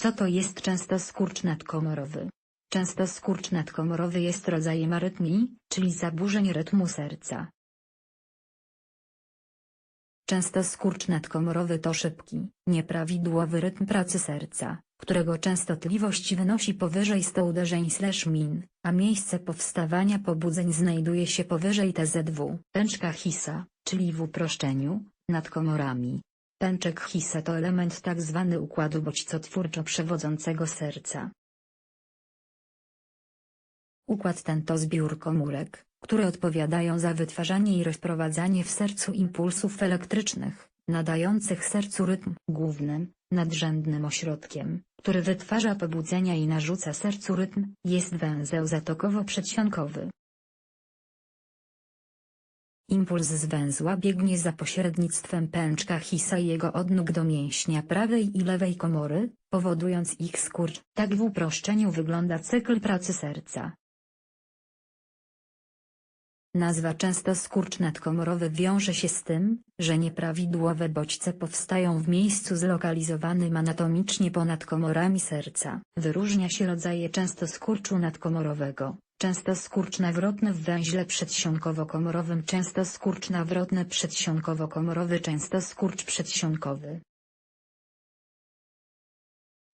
Co to jest często skurcz nadkomorowy? Często skurcz nadkomorowy jest rodzajem arytmii, czyli zaburzeń rytmu serca. Często skurcz nadkomorowy to szybki, nieprawidłowy rytm pracy serca, którego częstotliwość wynosi powyżej 100 uderzeń min, a miejsce powstawania pobudzeń znajduje się powyżej TZW. Pęczka Hisa, czyli w uproszczeniu, nad komorami. Pęczek Hisa to element. Tak układu bodźcotwórczo-przewodzącego serca. Układ ten to zbiór komórek, które odpowiadają za wytwarzanie i rozprowadzanie w sercu impulsów elektrycznych, nadających sercu rytm. Głównym, nadrzędnym ośrodkiem, który wytwarza pobudzenia i narzuca sercu rytm, jest węzeł zatokowo-przedsionkowy. Impuls z węzła biegnie za pośrednictwem pęczka Hisa jego odnóg do mięśnia prawej i lewej komory, powodując ich skurcz. Tak w uproszczeniu wygląda cykl pracy serca. Nazwa często skurcz nadkomorowy wiąże się z tym, że nieprawidłowe bodźce powstają w miejscu zlokalizowanym anatomicznie ponad komorami serca. Wyróżnia się rodzaje często skurczu nadkomorowego, często skurcz nawrotny w węźle przedsionkowo-komorowym często skurcz nawrotny przedsionkowo-komorowy często skurcz przedsionkowy.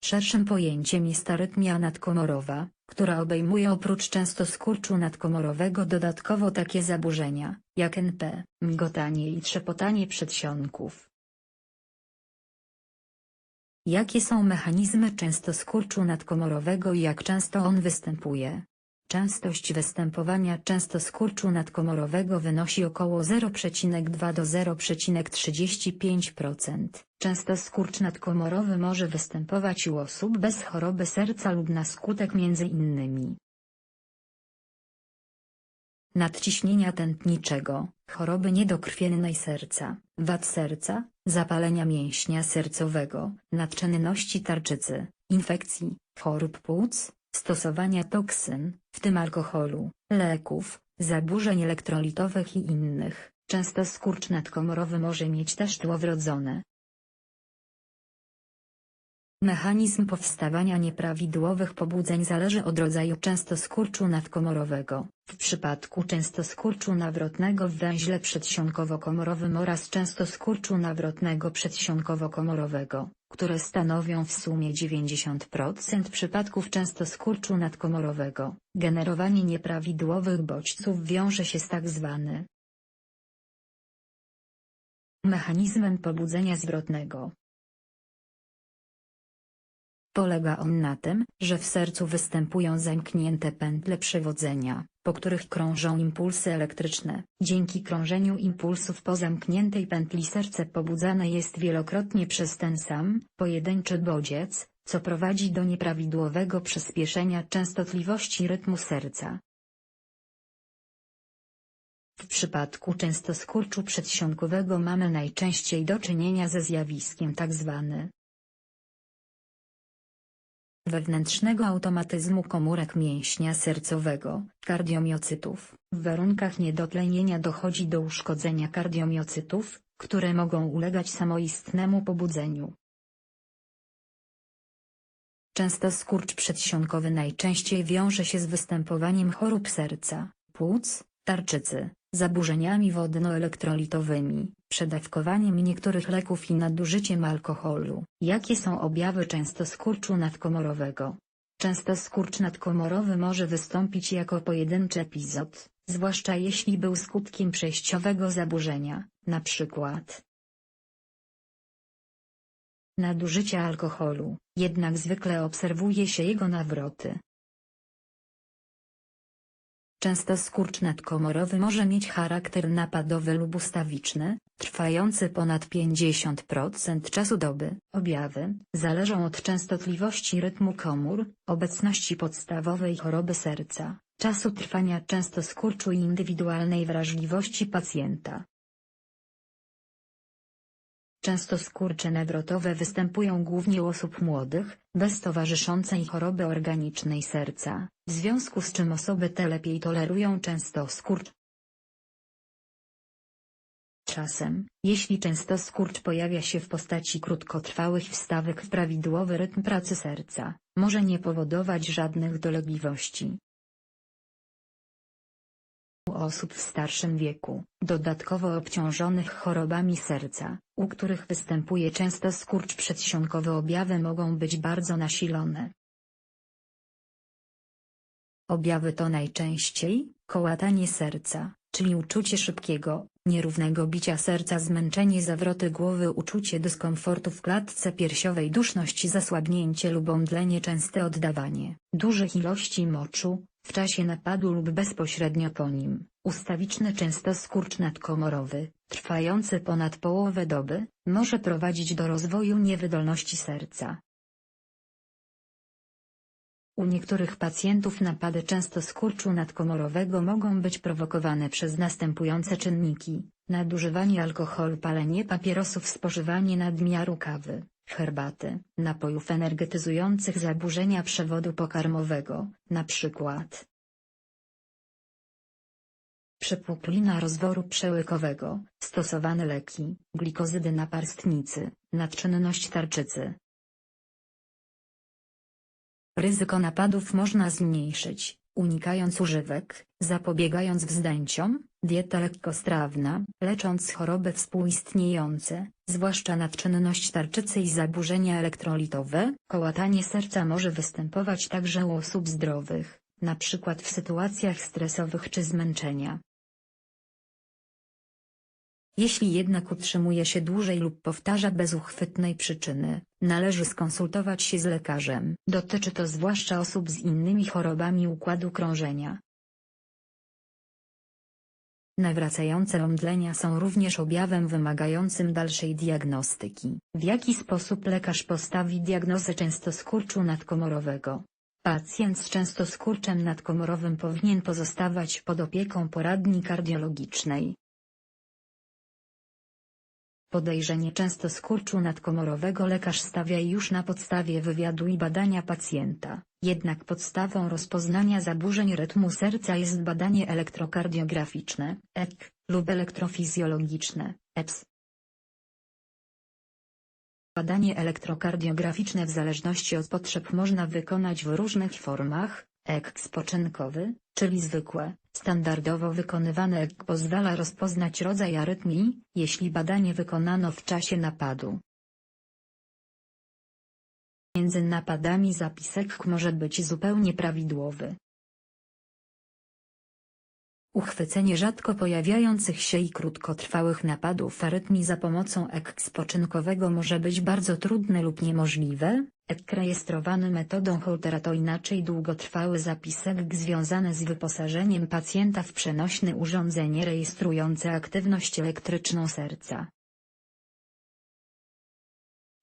Szerszym pojęciem jest arytmia nadkomorowa, która obejmuje oprócz często skurczu nadkomorowego dodatkowo takie zaburzenia, jak NP, migotanie i trzepotanie przedsionków. Jakie są mechanizmy często skurczu nadkomorowego i jak często on występuje? Częstość występowania często skurczu nadkomorowego wynosi około 0,2 do 0,35%. Często skurcz nadkomorowy może występować u osób bez choroby serca lub na skutek m.in. nadciśnienia tętniczego, choroby niedokrwiennej serca, wad serca, zapalenia mięśnia sercowego, nadczynności tarczycy, infekcji, chorób płuc, stosowania toksyn, w tym alkoholu, leków, zaburzeń elektrolitowych i innych. Często skurcz nadkomorowy może mieć też tło wrodzone. Mechanizm powstawania nieprawidłowych pobudzeń zależy od rodzaju często skurczu nadkomorowego. W przypadku często skurczu nawrotnego w węźle przedsionkowo-komorowym oraz często skurczu nawrotnego przedsionkowo-komorowego, które stanowią w sumie 90% przypadków często skurczu nadkomorowego, generowanie nieprawidłowych bodźców wiąże się z. Tak mechanizmem pobudzenia zwrotnego. Polega on na tym, że w sercu występują zamknięte pętle przewodzenia, po których krążą impulsy elektryczne. Dzięki krążeniu impulsów po zamkniętej pętli serce pobudzane jest wielokrotnie przez ten sam, pojedynczy bodziec, co prowadzi do nieprawidłowego przyspieszenia częstotliwości rytmu serca. W przypadku często skurczu przedsionkowego mamy najczęściej do czynienia ze zjawiskiem tzw. Wewnętrznego automatyzmu komórek mięśnia sercowego, kardiomiocytów. W warunkach niedotlenienia dochodzi do uszkodzenia kardiomiocytów, które mogą ulegać samoistnemu pobudzeniu. Często skurcz przedsionkowy najczęściej wiąże się z występowaniem chorób serca, płuc, tarczycy, zaburzeniami wodno-elektrolitowymi, przedawkowaniem niektórych leków i nadużyciem alkoholu. Jakie są objawy często skurczu nadkomorowego? Często skurcz nadkomorowy może wystąpić jako pojedynczy epizod, zwłaszcza jeśli był skutkiem przejściowego zaburzenia, np. nadużycia alkoholu, jednak zwykle obserwuje się jego nawroty. Często skurcz nadkomorowy może mieć charakter napadowy lub ustawiczny, trwający ponad 50% czasu doby. Objawy zależą od częstotliwości rytmu komór, obecności podstawowej choroby serca, czasu trwania często skurczu i indywidualnej wrażliwości pacjenta. Często skurcze nawrotowe występują głównie u osób młodych, bez towarzyszącej choroby organicznej serca, w związku z czym osoby te lepiej tolerują często skurcz. Tymczasem, jeśli często skurcz pojawia się w postaci krótkotrwałych wstawek w prawidłowy rytm pracy serca, może nie powodować żadnych dolegliwości. U osób w starszym wieku, dodatkowo obciążonych chorobami serca, u których występuje często skurcz przedsionkowy objawy mogą być bardzo nasilone. Objawy to najczęściej, kołatanie serca, czyli uczucie szybkiego, nierównego bicia serca zmęczenie zawroty głowy uczucie dyskomfortu w klatce piersiowej duszność zasłabnięcie lub omdlenie częste oddawanie dużych ilości moczu, w czasie napadu lub bezpośrednio po nim, ustawiczny często skurcz nadkomorowy, trwający ponad połowę doby, może prowadzić do rozwoju niewydolności serca. U niektórych pacjentów napady często skurczu nadkomorowego mogą być prowokowane przez następujące czynniki, nadużywanie alkoholu palenie papierosów spożywanie nadmiaru kawy, herbaty, napojów energetyzujących zaburzenia przewodu pokarmowego, np. Przepuklina rozworu przełykowego, stosowane leki, glikozydy naparstnicy, nadczynność tarczycy, Ryzyko napadów można zmniejszyć, unikając używek, zapobiegając wzdęciom, dieta lekkostrawna, lecząc choroby współistniejące, zwłaszcza nadczynność tarczycy i zaburzenia elektrolitowe. Kołatanie serca może występować także u osób zdrowych, np. w sytuacjach stresowych czy zmęczenia. Jeśli jednak utrzymuje się dłużej lub powtarza bez uchwytnej przyczyny, należy skonsultować się z lekarzem. Dotyczy to zwłaszcza osób z innymi chorobami układu krążenia. Nawracające omdlenia są również objawem wymagającym dalszej diagnostyki. W jaki sposób lekarz postawi diagnozę częstoskurczu nadkomorowego? Pacjent z częstoskurczem nadkomorowym powinien pozostawać pod opieką poradni kardiologicznej. Podejrzenie często skurczu nadkomorowego lekarz stawia już na podstawie wywiadu i badania pacjenta, jednak podstawą rozpoznania zaburzeń rytmu serca jest badanie elektrokardiograficzne, EK, lub elektrofizjologiczne, EPS. Badanie elektrokardiograficzne w zależności od potrzeb można wykonać w różnych formach, EK spoczynkowy, czyli zwykłe, standardowo wykonywane EK pozwala rozpoznać rodzaj arytmii, jeśli badanie wykonano w czasie napadu. Między napadami zapisek może być zupełnie prawidłowy. Uchwycenie rzadko pojawiających się i krótkotrwałych napadów arytmii za pomocą EK spoczynkowego może być bardzo trudne lub niemożliwe, EK rejestrowany metodą Holtera to inaczej długotrwały zapisek związany z wyposażeniem pacjenta w przenośne urządzenie rejestrujące aktywność elektryczną serca.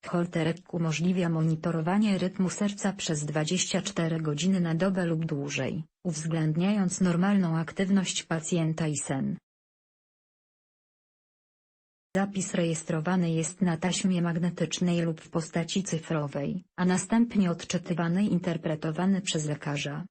Holter umożliwia monitorowanie rytmu serca przez 24 godziny na dobę lub dłużej, uwzględniając normalną aktywność pacjenta i sen. Zapis rejestrowany jest na taśmie magnetycznej lub w postaci cyfrowej, a następnie odczytywany i interpretowany przez lekarza.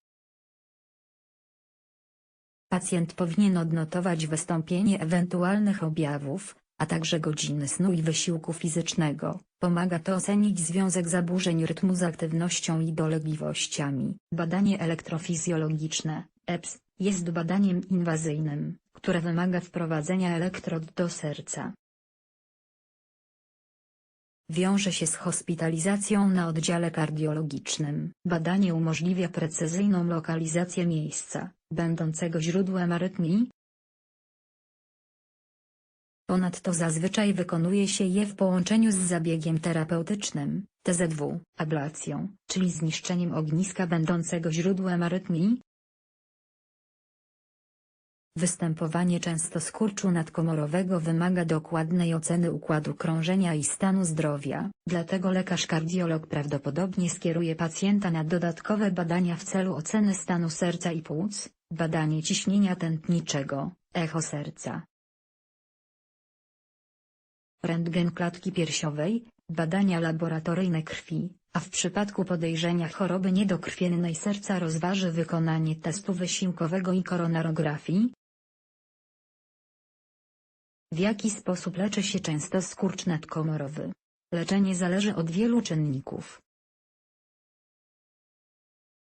Pacjent powinien odnotować wystąpienie ewentualnych objawów, a także godziny snu i wysiłku fizycznego. Pomaga to ocenić związek zaburzeń rytmu z aktywnością i dolegliwościami. Badanie elektrofizjologiczne, EPS, jest badaniem inwazyjnym, które wymaga wprowadzenia elektrod do serca. Wiąże się z hospitalizacją na oddziale kardiologicznym. Badanie umożliwia precyzyjną lokalizację miejsca, będącego źródłem arytmii, Ponadto zazwyczaj wykonuje się je w połączeniu z zabiegiem terapeutycznym, TZW, ablacją, czyli zniszczeniem ogniska będącego źródłem arytmii. Występowanie często skurczu nadkomorowego wymaga dokładnej oceny układu krążenia i stanu zdrowia, dlatego lekarz kardiolog prawdopodobnie skieruje pacjenta na dodatkowe badania w celu oceny stanu serca i płuc, badanie ciśnienia tętniczego, echo serca, rentgen klatki piersiowej, badania laboratoryjne krwi, a w przypadku podejrzenia choroby niedokrwiennej serca rozważy wykonanie testu wysiłkowego i koronarografii. W jaki sposób leczy się często skurcz nadkomorowy? Leczenie zależy od wielu czynników.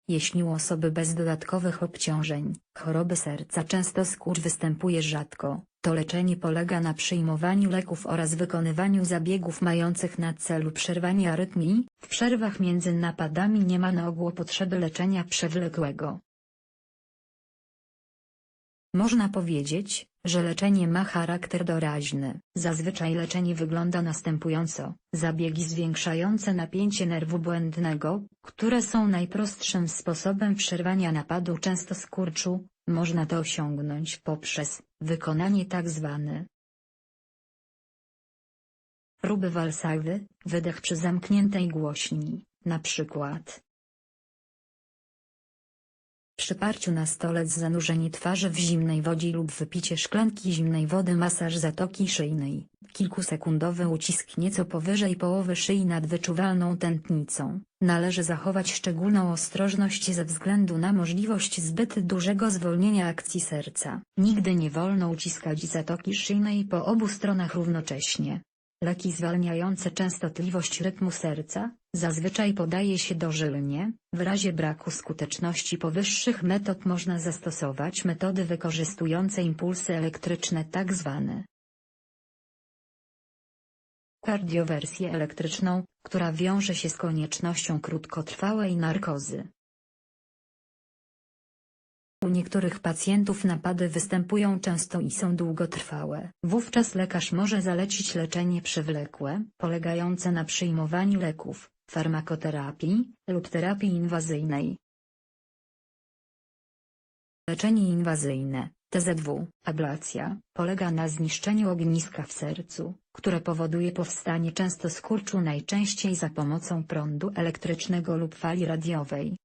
Jeśli u osoby bez dodatkowych obciążeń, choroby serca często skurcz występuje rzadko, to leczenie polega na przyjmowaniu leków oraz wykonywaniu zabiegów mających na celu przerwanie arytmii. W przerwach między napadami nie ma na ogół potrzeby leczenia przewlekłego. Można powiedzieć, że leczenie ma charakter doraźny. Zazwyczaj leczenie wygląda następująco. Zabiegi zwiększające napięcie nerwu błędnego, które są najprostszym sposobem przerwania napadu często skurczu, można to osiągnąć poprzez wykonanie tzw. próby walsawy, wydech przy zamkniętej głośni, na przykład przyparciu na stolec zanurzenie twarzy w zimnej wodzie lub wypicie szklanki zimnej wody masaż zatoki szyjnej, kilkusekundowy ucisk nieco powyżej połowy szyi nad wyczuwalną tętnicą. Należy zachować szczególną ostrożność ze względu na możliwość zbyt dużego zwolnienia akcji serca. Nigdy nie wolno uciskać zatoki szyjnej po obu stronach równocześnie. Leki zwalniające częstotliwość rytmu serca, zazwyczaj podaje się dożylnie, w razie braku skuteczności powyższych metod można zastosować metody wykorzystujące impulsy elektryczne tzw. kardiowersję elektryczną, która wiąże się z koniecznością krótkotrwałej narkozy. U niektórych pacjentów napady występują często i są długotrwałe. Wówczas lekarz może zalecić leczenie przewlekłe, polegające na przyjmowaniu leków, farmakoterapii lub terapii inwazyjnej. Leczenie inwazyjne, TZW, ablacja, polega na zniszczeniu ogniska w sercu, które powoduje powstanie często skurczu najczęściej za pomocą prądu elektrycznego lub fali radiowej.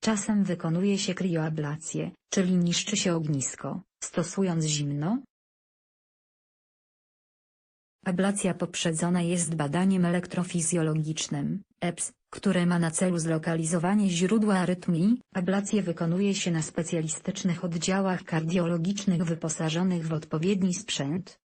Czasem wykonuje się krioablację, czyli niszczy się ognisko, stosując zimno. Ablacja poprzedzona jest badaniem elektrofizjologicznym, EPS, które ma na celu zlokalizowanie źródła arytmii. Ablację wykonuje się na specjalistycznych oddziałach kardiologicznych wyposażonych w odpowiedni sprzęt.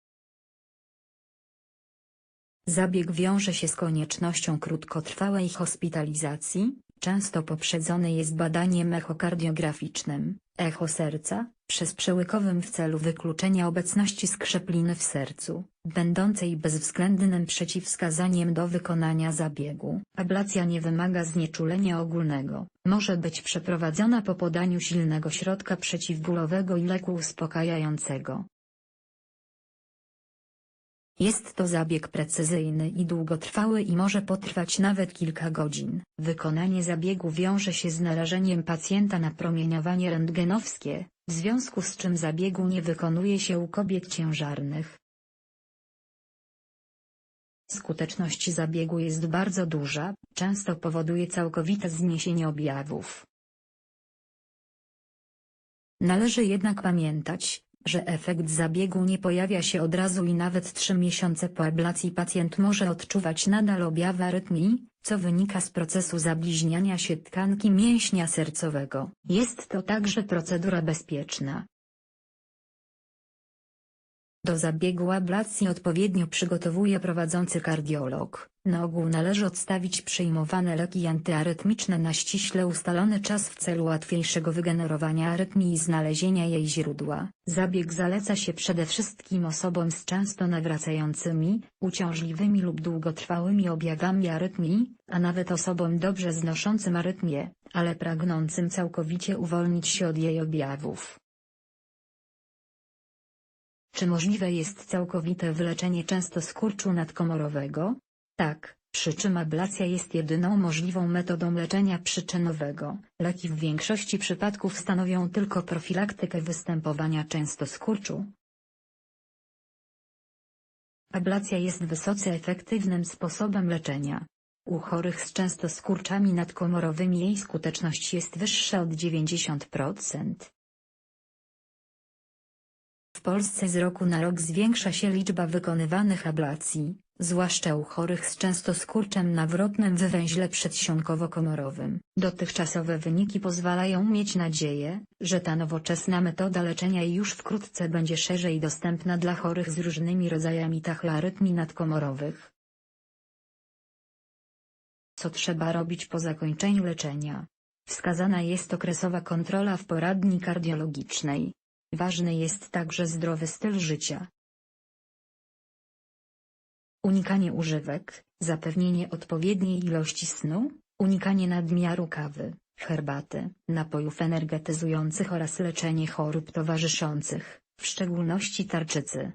Zabieg wiąże się z koniecznością krótkotrwałej hospitalizacji, często poprzedzony jest badaniem echokardiograficznym, echo serca, przez przełykowym w celu wykluczenia obecności skrzepliny w sercu, będącej bezwzględnym przeciwwskazaniem do wykonania zabiegu. Ablacja nie wymaga znieczulenia ogólnego, może być przeprowadzona po podaniu silnego środka przeciwbólowego i leku uspokajającego. Jest to zabieg precyzyjny i długotrwały i może potrwać nawet kilka godzin. Wykonanie zabiegu wiąże się z narażeniem pacjenta na promieniowanie rentgenowskie, w związku z czym zabiegu nie wykonuje się u kobiet ciężarnych. Skuteczność zabiegu jest bardzo duża, często powoduje całkowite zniesienie objawów. Należy jednak pamiętać, że efekt zabiegu nie pojawia się od razu i nawet 3 miesiące po ablacji pacjent może odczuwać nadal objawy arytmii, co wynika z procesu zabliźniania się tkanki mięśnia sercowego. Jest to także procedura bezpieczna. Do zabiegu ablacji odpowiednio przygotowuje prowadzący kardiolog. Na ogół należy odstawić przyjmowane leki antyarytmiczne na ściśle ustalony czas w celu łatwiejszego wygenerowania arytmii i znalezienia jej źródła. Zabieg zaleca się przede wszystkim osobom z często nawracającymi, uciążliwymi lub długotrwałymi objawami arytmii, a nawet osobom dobrze znoszącym arytmię, ale pragnącym całkowicie uwolnić się od jej objawów. Czy możliwe jest całkowite wyleczenie często skurczu nadkomorowego? Tak, przy czym ablacja jest jedyną możliwą metodą leczenia przyczynowego. Leki w większości przypadków stanowią tylko profilaktykę występowania często skurczu. Ablacja jest wysoce efektywnym sposobem leczenia. U chorych z często skurczami nadkomorowymi jej skuteczność jest wyższa od 90%. Polsce z roku na rok zwiększa się liczba wykonywanych ablacji, zwłaszcza u chorych z często skurczem nawrotnym w węźle przedsionkowo-komorowym. Dotychczasowe wyniki pozwalają mieć nadzieję, że ta nowoczesna metoda leczenia już wkrótce będzie szerzej dostępna dla chorych z różnymi rodzajami tachyarytmii nadkomorowych. Co trzeba robić po zakończeniu leczenia? Wskazana jest okresowa kontrola w poradni kardiologicznej. Ważny jest także zdrowy styl życia. Unikanie używek, zapewnienie odpowiedniej ilości snu, unikanie nadmiaru kawy, herbaty, napojów energetyzujących oraz leczenie chorób towarzyszących, w szczególności tarczycy.